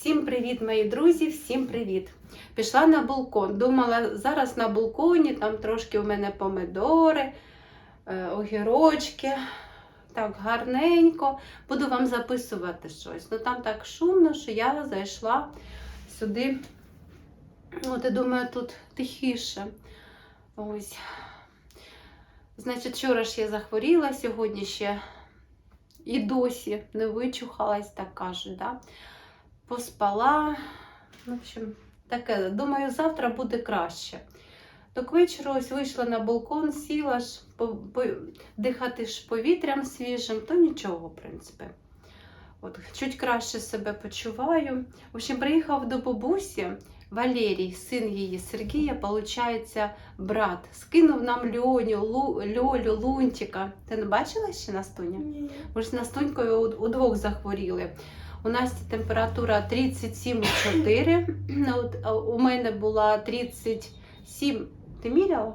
Всім привіт, мої друзі, всім привіт! Пішла на балкон. Думала, зараз на балконі там трошки у мене помидори, е, огірочки. Так, гарненько. Буду вам записувати щось. Ну там так шумно, що я зайшла сюди. От і думаю, тут тихіше. Ось. Значить, вчора ж я захворіла, сьогодні ще і досі не вичухалась, так кажуть. Да? Поспала. В общем, таке, думаю, завтра буде краще. До вечора ось вийшла на балкон, сіла ж, по, по, дихати ж повітрям свіжим, то нічого, в принципі. От, чуть краще себе почуваю. В общем, приїхав до бабусі Валерій, син її Сергія, виходить, брат. Скинув нам Льоню, Лу, Льолю, Лунтика. Ти не бачила ще Настуня? Ні. Ми ж з Настунькою удвох захворіли. У нас температура 37,4. От, У мене була 37. Ти міряла?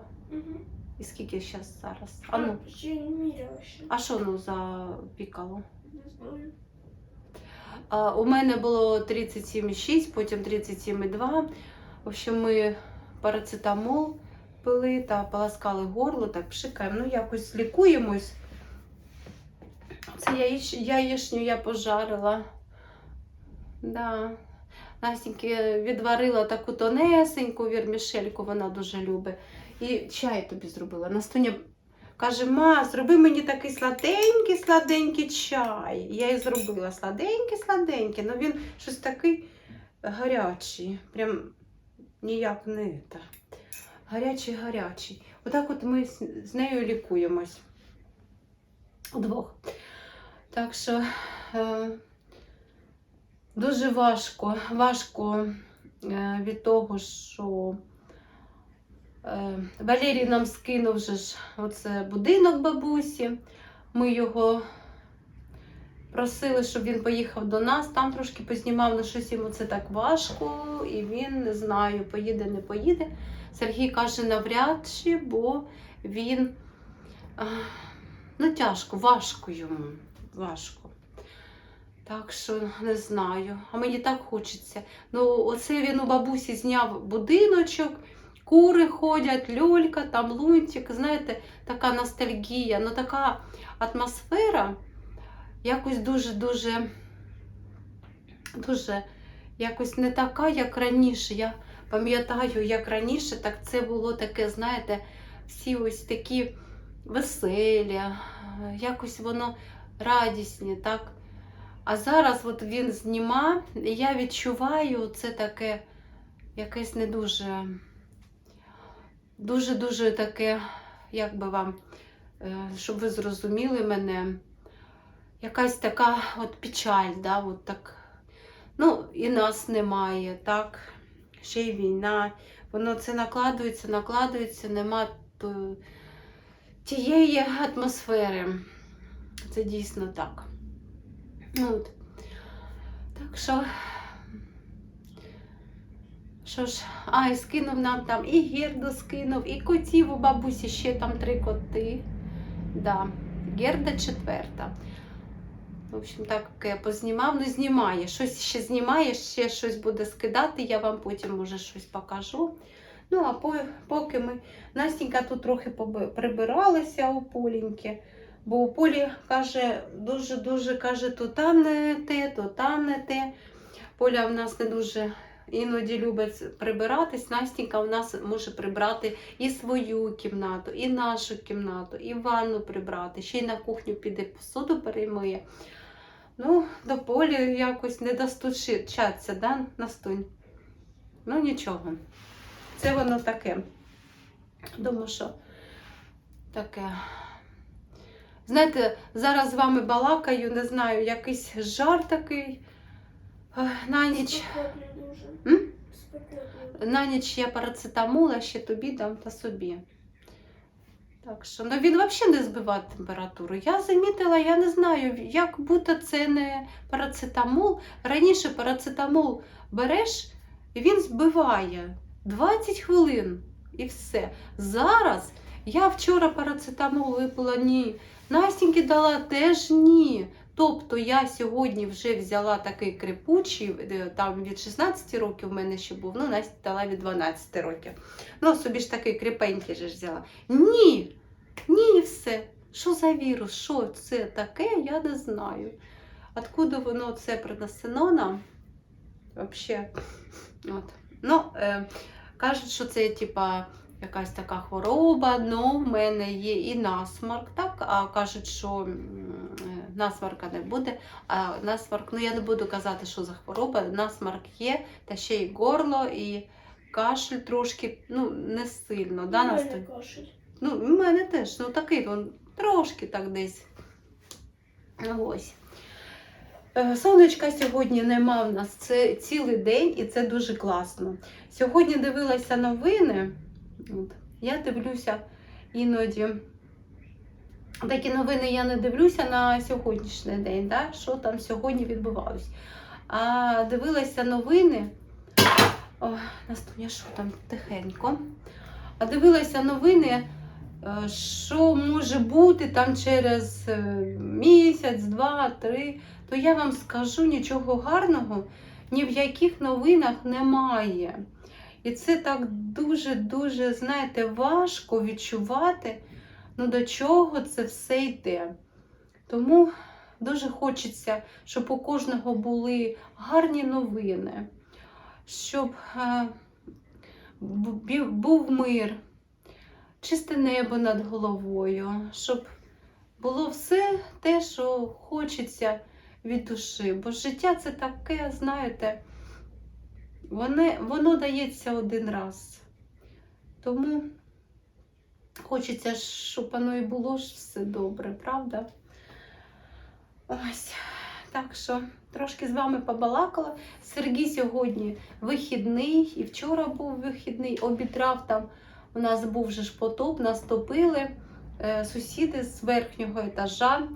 І скільки зараз зараз? А ну, ще не міряла ще. а що ну за пікало? Не знаю. А, у мене було 37,6, потім 37,2. В общем, ми парацетамол пили та полоскали горло, так пшикаємо. Ну, якось лікуємось. Це яєч... яєчню я пожарила. Да. Настеньки відварила таку тонесеньку вірмішельку, вона дуже любить. І чай тобі зробила. Настуня каже: ма, зроби мені такий сладенький, сладенький чай. Я їй зробила сладенький, сладенький, але він щось такий гарячий. Прям ніяк не та. Гарячий, гарячий. Отак от ми з нею лікуємось. Удвох. Так що е, дуже важко, важко е, від того, що е, Валерій нам скинув же ж оце будинок бабусі. Ми його просили, щоб він поїхав до нас, там трошки познімав, але щось йому це так важко, і він не знаю, поїде, не поїде. Сергій каже, навряд чи, бо він ну, тяжко, важко йому. Важко. Так що не знаю. А мені так хочеться. Ну, оце він у бабусі зняв будиночок, кури ходять, льолька, там лунтик. Знаєте, така ностальгія, ну така атмосфера якось дуже-дуже, дуже якось не така, як раніше. Я пам'ятаю, як раніше, так це було таке, знаєте, всі ось такі веселі, якось воно радісні, так? А зараз от він зніма, і я відчуваю це таке якесь не дуже, дуже-дуже таке, як би вам, е, щоб ви зрозуміли мене, якась така от печаль, да, от так. Ну, і нас немає, так? Ще й війна. Воно це накладується, накладується, нема тієї атмосфери. Це дійсно так. Ну, От. Так що. Що ж, а, і скинув нам там і герду скинув, і котів у бабусі ще там три коти. Да. Герда четверта. В общем, так я познімав, ну знімає. Щось ще знімає, ще щось буде скидати, я вам потім може щось покажу. Ну, а по- поки ми. Настенька тут трохи прибиралася у Поліньки, бо у Полі каже, дуже-дуже каже, то там не те, то там не те. Поля в нас не дуже іноді любить прибиратись. Настенька у нас може прибрати і свою кімнату, і нашу кімнату, і ванну прибрати, ще й на кухню піде посуду переймиє. Ну, до полі якось не достучаться, да, Настунь? Ну нічого. Це воно таке. Думаю, що таке. Знаєте, зараз з вами балакаю, не знаю, якийсь жар такий. На ніч. М? На ніч я парацетамол, а ще тобі дам та собі. Так що, ну він взагалі не збиває температуру. Я замітила, я не знаю, як будто це не парацетамол. Раніше парацетамол береш і він збиває 20 хвилин і все. Зараз я вчора парацетамол випила ні. Настіньки дала теж ні. Тобто я сьогодні вже взяла такий крипучий, е, там від 16 років в мене ще був, ну Настя дала від 12 років. Ну, собі ж такий кріпенький же взяла. Ні, ні, все. Що за вірус? Що це таке, я не знаю. Откуда воно це принесено нам? От. Ну, е, кажуть, що це типа якась така хвороба, але в мене є і насморк, так? А кажуть, що е, насморка не буде. А насморк, ну я не буду казати, що за хвороба. Насморк є, та ще й горло, і кашель трошки, ну, не сильно. Да, Настя? кашель. Ну, в мене теж, ну такий він трошки так десь. Ну, Ось. Е, Сонечка сьогодні нема в нас це цілий день, і це дуже класно. Сьогодні дивилася новини. От, я дивлюся іноді. Такі новини я не дивлюся на сьогоднішній день, да? що там сьогодні відбувалось. А дивилася новини. О, Настуня, що там тихенько. А дивилася новини, е, що може бути там через е, місяць, два, три, то я вам скажу нічого гарного ні в яких новинах немає. І це так дуже-дуже, знаєте, важко відчувати, ну до чого це все йде. Тому дуже хочеться, щоб у кожного були гарні новини, щоб е, був мир, чисте небо над головою, щоб було все те, що хочеться від душі. Бо життя це таке, знаєте, воно, воно дається один раз. Тому хочеться, щоб воно і було ж все добре, правда? Ось. Так що трошки з вами побалакала. Сергій сьогодні вихідний, і вчора був вихідний, обідрав там. У нас був же ж потоп, нас топили е, сусіди з верхнього етажа.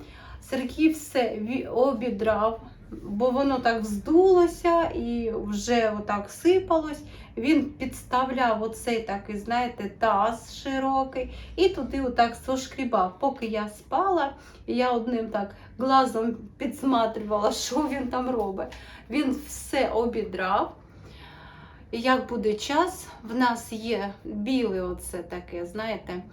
Сергій все обідрав, бо воно так вздулося і вже отак сипалось. Він підставляв оцей такий, знаєте, таз широкий і туди отак сошкрібав. Поки я спала, я одним так глазом підсматрювала, що він там робить. Він все обідрав. Як буде час, в нас є біле оце таке, знаєте,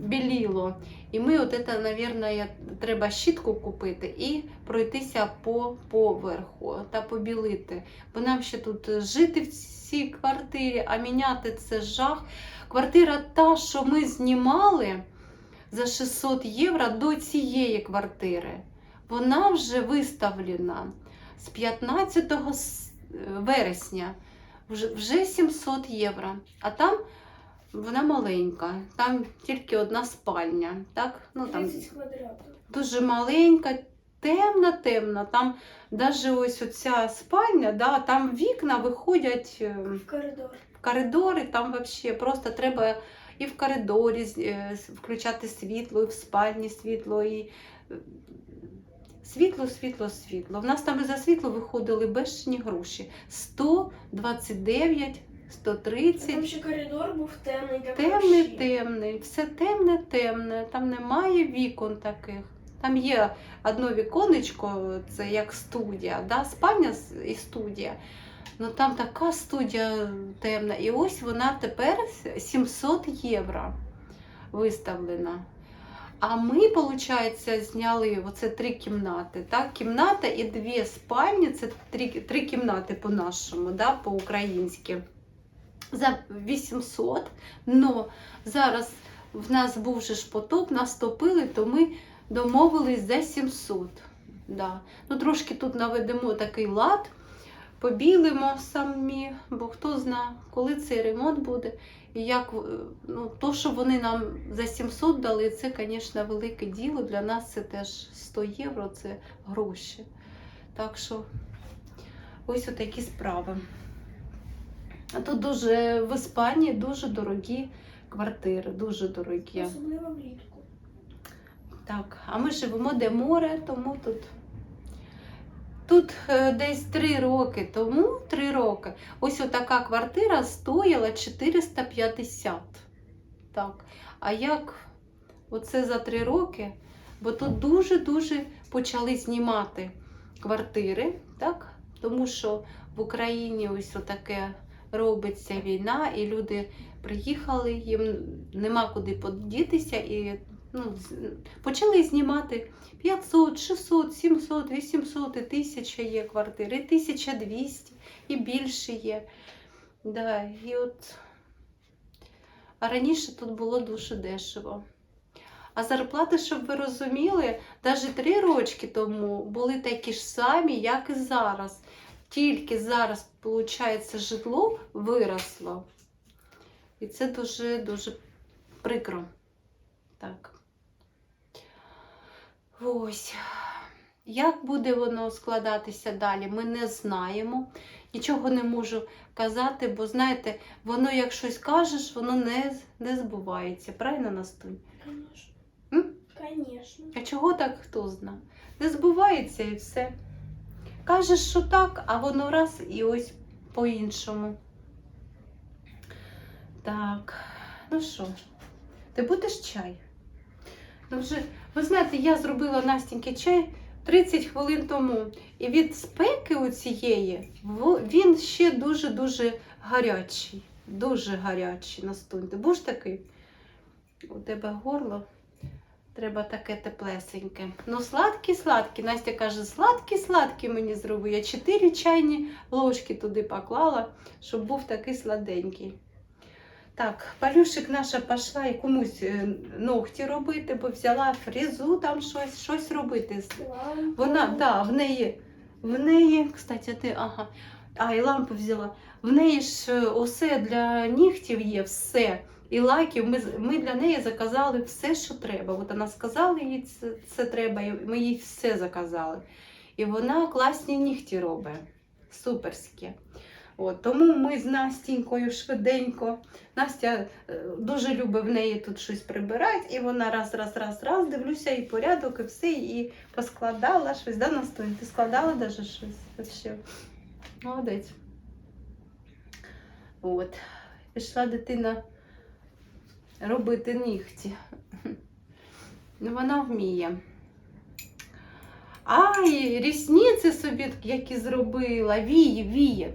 біліло. І ми, от це, мабуть, треба щітку купити і пройтися по поверху та побілити. Бо нам ще тут жити в цій квартирі, а міняти це жах. Квартира та, що ми знімали за 600 євро до цієї квартири, вона вже виставлена з 15 вересня. Вже, вже 700 євро. А там вона маленька, там тільки одна спальня. Так? Ну, там 30 квадратів. дуже маленька, темна, темна. Там навіть ось оця спальня, да, там вікна виходять е, В коридор. в коридори, там взагалі просто треба і в коридорі е, включати світло, і в спальні світло, і е, світло, світло, світло. В нас там і за світло виходили безчинні гроші. 129, А 130. Там ще коридор був темний, як Темний, вообще. темний, все темне, темне. Там немає вікон таких. Там є одно віконечко, це як студія, да? спальня і студія. Ну там така студія темна. І ось вона тепер 700 євро виставлена. А ми, виходить, зняли оце три кімнати. Так? Кімната і дві спальні, це три, три кімнати по-нашому, да? по-українськи. За 800. Но зараз в нас був же ж потоп, нас топили, то ми домовились за 700. Да. Ну, трошки тут наведемо такий лад, побілимо самі, бо хто зна, коли цей ремонт буде. І як, е, ну, то, що вони нам за 700 дали, це, звісно, велике діло. Для нас це теж 100 євро, це гроші. Так що ось отакі справи. А тут дуже в Іспанії дуже дорогі квартири, дуже дорогі. Особливо влітку. Так, а ми живемо де море, тому тут. Тут е, десь три роки тому, три роки, ось така квартира стоїла 450. Так. А як оце за три роки Бо тут дуже-дуже почали знімати квартири, так? Тому що в Україні ось таке робиться війна, і люди приїхали, їм нема куди подітися, і ну, почали знімати 500, 600, 700, 800, і 1000 є квартири, і 1200, і більше є. Да, і от... А раніше тут було дуже дешево. А зарплати, щоб ви розуміли, навіть три рочки тому були такі ж самі, як і зараз. Тільки зараз, виходить, житло виросло. І це дуже-дуже прикро. Так. Ось. Як буде воно складатися далі, ми не знаємо. Нічого не можу казати, бо знаєте, воно як щось кажеш, воно не, не збувається. Правильно, Настунь? Конечно. А чого так хто зна? Не збувається і все. Кажеш, що так, а воно раз і ось по-іншому. Так, ну що, ти будеш чай? Ну вже, ви знаєте, я зробила Настіньки чай 30 хвилин тому. І від спеки оцієї в- він ще дуже-дуже гарячий. Дуже гарячий Настунь. Ти будеш такий? У тебе горло. Треба таке теплесеньке. Ну, сладкий. Настя каже, сладкий мені зроби. Я 4 чайні ложки туди поклала, щоб був такий сладенький. Так, Палюшик наша пішла і комусь е, ногті робити, бо взяла фрезу, там щось, щось робити. Вона, да, в неї, в неї, кстати, ти, ага, а, і лампу взяла. В неї ж е, усе для нігтів є, все. І лаків. Ми, ми для неї заказали все, що треба. От вона сказала, їй це, це треба, і ми їй все заказали. І вона класні нігті робить. Суперські. От, тому ми з Настінькою швиденько. Настя е, дуже любить в неї тут щось прибирати, і вона раз, раз, раз, раз, дивлюся, і порядок, і все, і поскладала щось. Да, Настунь? Ти складала навіть щось? Вообще. Молодець. От. Пішла дитина робити нігті. Ну, вона вміє. Ай, рісниці собі які зробила, вії, вії.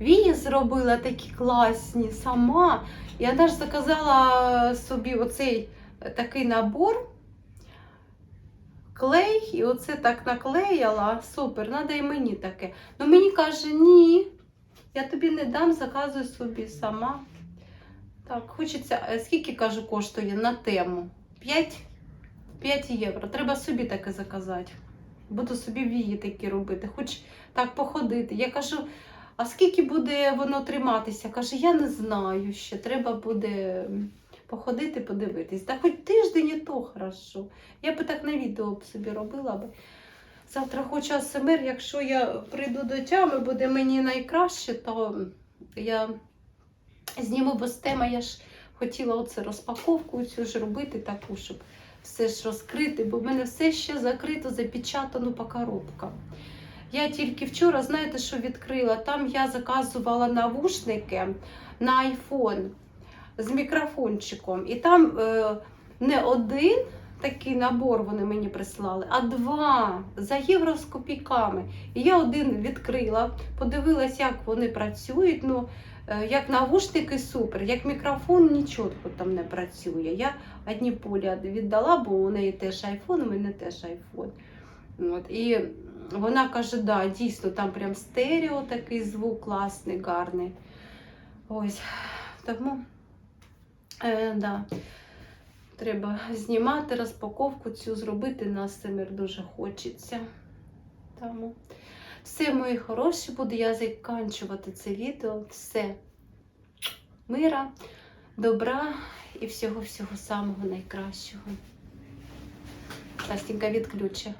Вії зробила такі класні сама. Я навіть заказала собі оцей такий набор. Клей, і оце так наклеїла. Супер, треба і мені таке. Ну мені каже, ні, я тобі не дам, заказуй собі сама. Так, хочеться, е, скільки кажу, коштує на тему? 5, 5 євро. Треба собі таке заказати. Буду собі вії такі робити, хоч так походити. Я кажу, а скільки буде воно триматися? Каже, я не знаю ще. Треба буде походити, подивитись. Та хоч тиждень і то хорошо. Я би так на відео б собі робила би. Завтра хочу АСМР, якщо я прийду до тями, буде мені найкраще, то я зніму без теми. Я ж хотіла оце розпаковку цю ж робити таку, щоб все ж розкрити, бо в мене все ще закрито, запечатано по коробкам. Я тільки вчора, знаєте, що відкрила? Там я заказувала навушники на iPhone з мікрофончиком. І там е, не один такий набор вони мені прислали, а два за євро з копійками. І я один відкрила, подивилась, як вони працюють. Ну, як навушники супер, як мікрофон нічого там не працює. Я одні полі віддала, бо у неї теж айфон, у мене теж айфон. От, і вона каже, да, дійсно, там прям стерео такий звук класний, гарний. Ось. Тому е, да, треба знімати розпаковку цю зробити на семір дуже хочеться. Тому все, мої хороші, буду я закінчувати це відео. Все. Мира, добра і всього-всього самого найкращого. Настенька відключи.